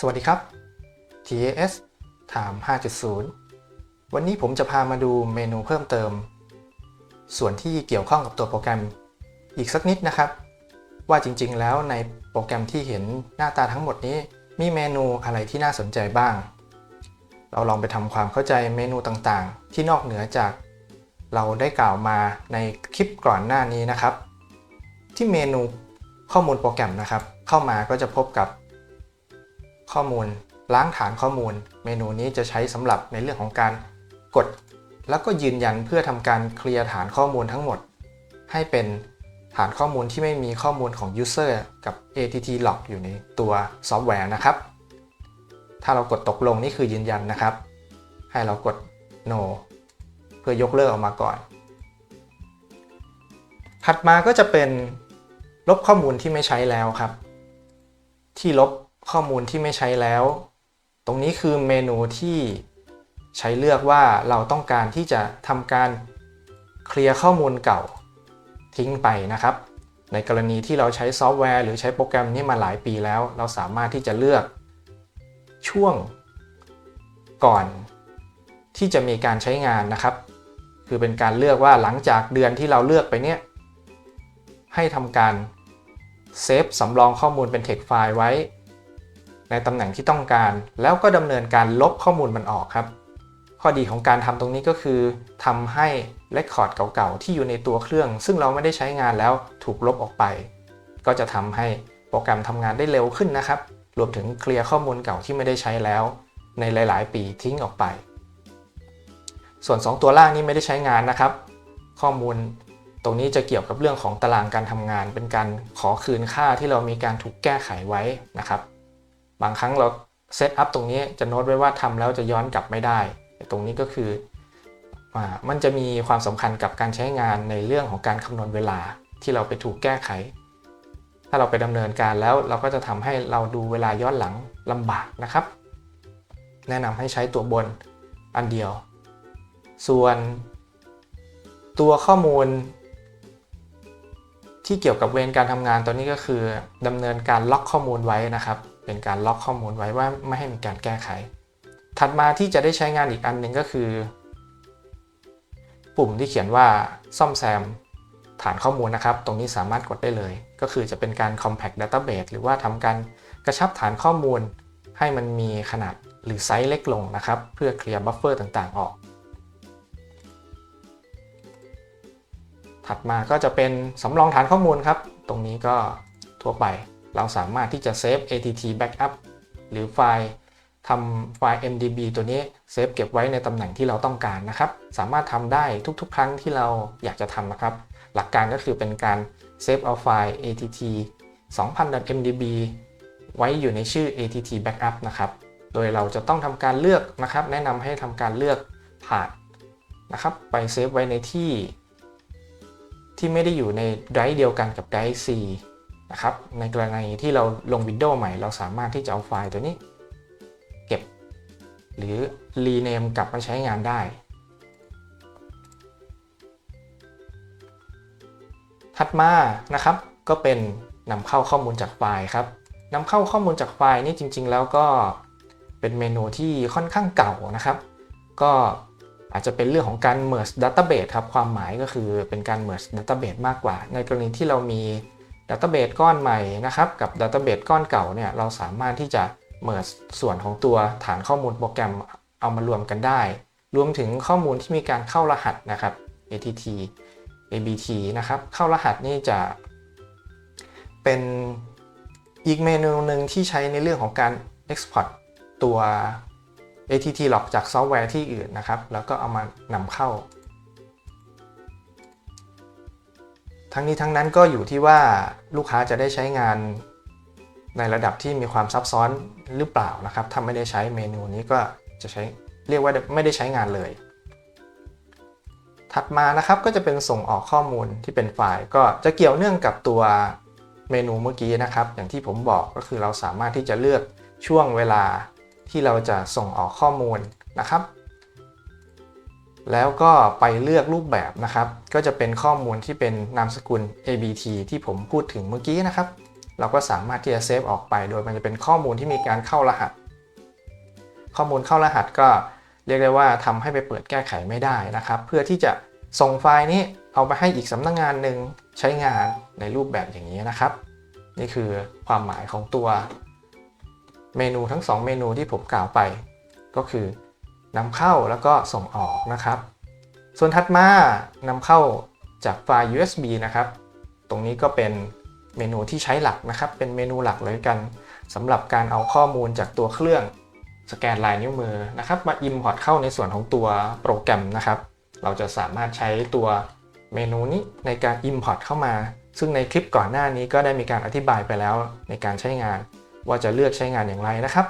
สวัสดีครับ TAS ถาม 5.0 วันนี้ผมจะพามาดูเมนูเพิ่มเติม ส่วนที่เกี่ยวข้องกับตัวโปรแกรมอีกสักนิดนะครับ ว่าจริงๆ แล้วในโปรแกรมที่เห็นหน้าตาทั้งหมดนี้ มีเมนูอะไรที่น่าสนใจบ้าง เราลองไปทำความเข้าใจเมนูต่างๆ ที่นอกเหนือจาก เราได้กล่าวมาในคลิปก่อนหน้านี้นะครับ ที่เมนูข้อมูลโปรแกรมนะครับ เข้ามาก็จะพบกับ ข้อมูล ล้างฐานข้อมูล เมนูนี้จะใช้สำหรับในเรื่องของการกด แล้วก็ยืนยันเพื่อทำการเคลียร์ฐานข้อมูลทั้งหมด ให้เป็นฐานข้อมูลที่ไม่มีข้อมูลของ User กับ ATT log อยู่ในตัวซอฟต์แวร์นะครับ ถ้าเรากดตกลงนี่คือยืนยันนะครับ ให้เรากด no เพื่อยกเลิกออกมาก่อน ถัดมาก็จะเป็นลบข้อมูลที่ไม่ใช้แล้วครับ ที่ลบ ข้อมูลที่ไม่ใช้แล้ว ตรงนี้คือเมนูที่ใช้เลือกว่าเราต้องการที่จะทำการเคลียร์ข้อมูลเก่าทิ้งไปนะครับ ในกรณีที่เราใช้ซอฟต์แวร์หรือใช้โปรแกรมนี้มาหลายปีแล้ว เราสามารถที่จะเลือกช่วงก่อนที่จะมีการใช้งานนะครับ คือเป็นการเลือกว่าหลังจากเดือนที่เราเลือกไปเนี่ย ให้ทำการเซฟสำรองข้อมูลเป็น text ไฟล์ไว้ ในตำแหน่งที่ต้องการ แล้วก็ดำเนินการลบข้อมูลมันออกครับ ข้อดีของการทำตรงนี้ก็คือทำให้เรคคอร์ดเก่าๆ ที่อยู่ในตัวเครื่อง ซึ่งเราไม่ได้ใช้งานแล้วถูกลบออกไป ก็จะทำให้โปรแกรมทำงานได้เร็วขึ้นนะครับ รวมถึงเคลียร์ข้อมูลเก่าที่ไม่ได้ใช้แล้ว ในหลาย ๆ ปีทิ้งออกไป ส่วน 2 ตัวล่างนี้ไม่ได้ใช้งานนะครับ ข้อมูลตรงนี้จะเกี่ยวกับเรื่องของตารางการทำงาน เป็นการขอคืนค่าที่เรามีการถูกแก้ไขไว้นะครับ บางครั้งเราเซตอัพตรงนี้จะโน้ตไว้ว่าทำแล้วจะย้อนกลับไม่ได้ ตรงนี้ก็คือมันจะมีความสำคัญกับการใช้งานในเรื่องของการคำนวณเวลาที่เราไปถูกแก้ไข ถ้าเราไปดำเนินการแล้วเราก็จะทำให้เราดูเวลาย้อนหลังลำบากนะครับ แนะนำให้ใช้ตัวบนอันเดียว ส่วนตัวข้อมูลที่เกี่ยวกับเวรการทำงานตัวนี้ก็คือดำเนินการล็อกข้อมูลไว้นะครับ เป็นการล็อกข้อมูลไว้ว่าไม่ให้มีการแก้ไข ถัดมาที่จะได้ใช้งานอีกอันหนึ่งก็คือ ปุ่มที่เขียนว่าซ่อมแซมฐานข้อมูลนะครับ ตรงนี้สามารถกดได้เลย ก็คือจะเป็นการ compact database หรือว่าทำการกระชับฐานข้อมูล ให้มันมีขนาดหรือไซส์เล็กลงนะครับ เพื่อเคลียร์บัฟเฟอร์ต่างๆ ออก ถัดมาก็จะเป็นสำรองฐานข้อมูลครับ ตรงนี้ก็ทั่วไป เราสามารถที่จะเซฟ ATT backup หรือไฟล์ทำไฟล์ MDB ตัวนี้เซฟเก็บไว้ในตำแหน่งที่เราต้องการนะครับ สามารถทำได้ทุกๆ ครั้งที่เราอยากจะทำนะครับ หลักการก็คือเป็นการเซฟเอาไฟล์ ATT 2000.mdb ไว้อยู่ในชื่อ ATT backup นะครับ โดยเราจะต้องทำการเลือกนะครับ แนะนำให้ทำการเลือกผ่านนะครับ ไปเซฟไว้ในที่ ที่ไม่ได้อยู่ในไดรฟ์เดียวกันกับไดรฟ์ C นะครับ ในกรณีที่เราลง Windows ใหม่ เราสามารถที่จะเอาไฟล์ตัวนี้ เก็บ หรือ rename กลับมาใช้งานได้ ถัดมานะครับก็เป็นนำเข้าข้อมูลจากไฟล์ครับนำเข้าข้อมูลจากไฟล์นี่จริง ๆ แล้วก็เป็นเมนูที่ค่อนข้างเก่านะครับ ก็อาจจะเป็นเรื่องของการ merge database ครับ ความหมายก็คือเป็นการ merge database มากกว่า ในกรณีที่เรามี database ก้อนใหม่นะครับกับ database ก้อนเก่าเนี่ยเราสามารถที่จะ merge ส่วนของตัวฐานข้อมูลโปรแกรมเอามารวมกันได้ รวมถึงข้อมูลที่มีการเข้ารหัสนะครับ ATT ABT นะครับ เข้ารหัสนี่จะเป็นอีกเมนูหนึ่งที่ใช้ในเรื่องของการ export ตัว ATT log จากซอฟต์แวร์ที่อื่นนะครับ แล้วก็เอามานำเข้า ทั้งนี้ทั้งนั้นก็อยู่ที่ว่าลูกค้าจะได้ใช้งานในระดับที่มีความซับซ้อนหรือเปล่านะครับ ถ้าไม่ได้ใช้เมนูนี้ก็จะใช้เรียกว่าไม่ได้ใช้งานเลย ถัดมานะครับก็จะเป็นส่งออกข้อมูลที่เป็นไฟล์ ก็จะเกี่ยวเนื่องกับตัวเมนูเมื่อกี้นะครับ อย่างที่ผมบอกก็คือเราสามารถที่จะเลือกช่วงเวลาที่เราจะส่งออกข้อมูลนะครับ แล้วก็ไปเลือกรูปแบบนะครับ ก็จะเป็นข้อมูลที่เป็นนามสกุล ABT ที่ผมพูดถึงเมื่อกี้นะครับ เราก็สามารถที่จะเซฟออกไป โดยมันจะเป็นข้อมูลที่มีการเข้ารหัส ข้อมูลเข้ารหัสก็เรียกได้ว่าทำให้ไปเปิดแก้ไขไม่ได้นะครับ เพื่อที่จะส่งไฟล์นี้เอาไปให้อีกสำนักงงานหนึ่งใช้งานในรูปแบบอย่างนี้นะครับ นี่คือความหมายของตัวเมนูทั้ง 2 เมนูที่ผมกล่าวไป ก็คือ นำเข้าแล้วก็ส่งออกนะครับ ส่วนถัดมานำเข้าจากไฟล์ USB นะครับ ตรงนี้ก็เป็นเมนูที่ใช้หลักนะครับ เป็นเมนูหลักเลยกันสำหรับการเอาข้อมูลจากตัวเครื่องสแกนลายนิ้วมือนะครับ มา Import เข้าในส่วนของตัวโปรแกรมนะครับ เราจะสามารถใช้ตัวเมนูนี้ในการ Import เข้ามา ซึ่งในคลิปก่อนหน้านี้ก็ได้มีการอธิบายไปแล้วในการใช้งาน ว่าจะเลือกใช้งานอย่างไรนะครับ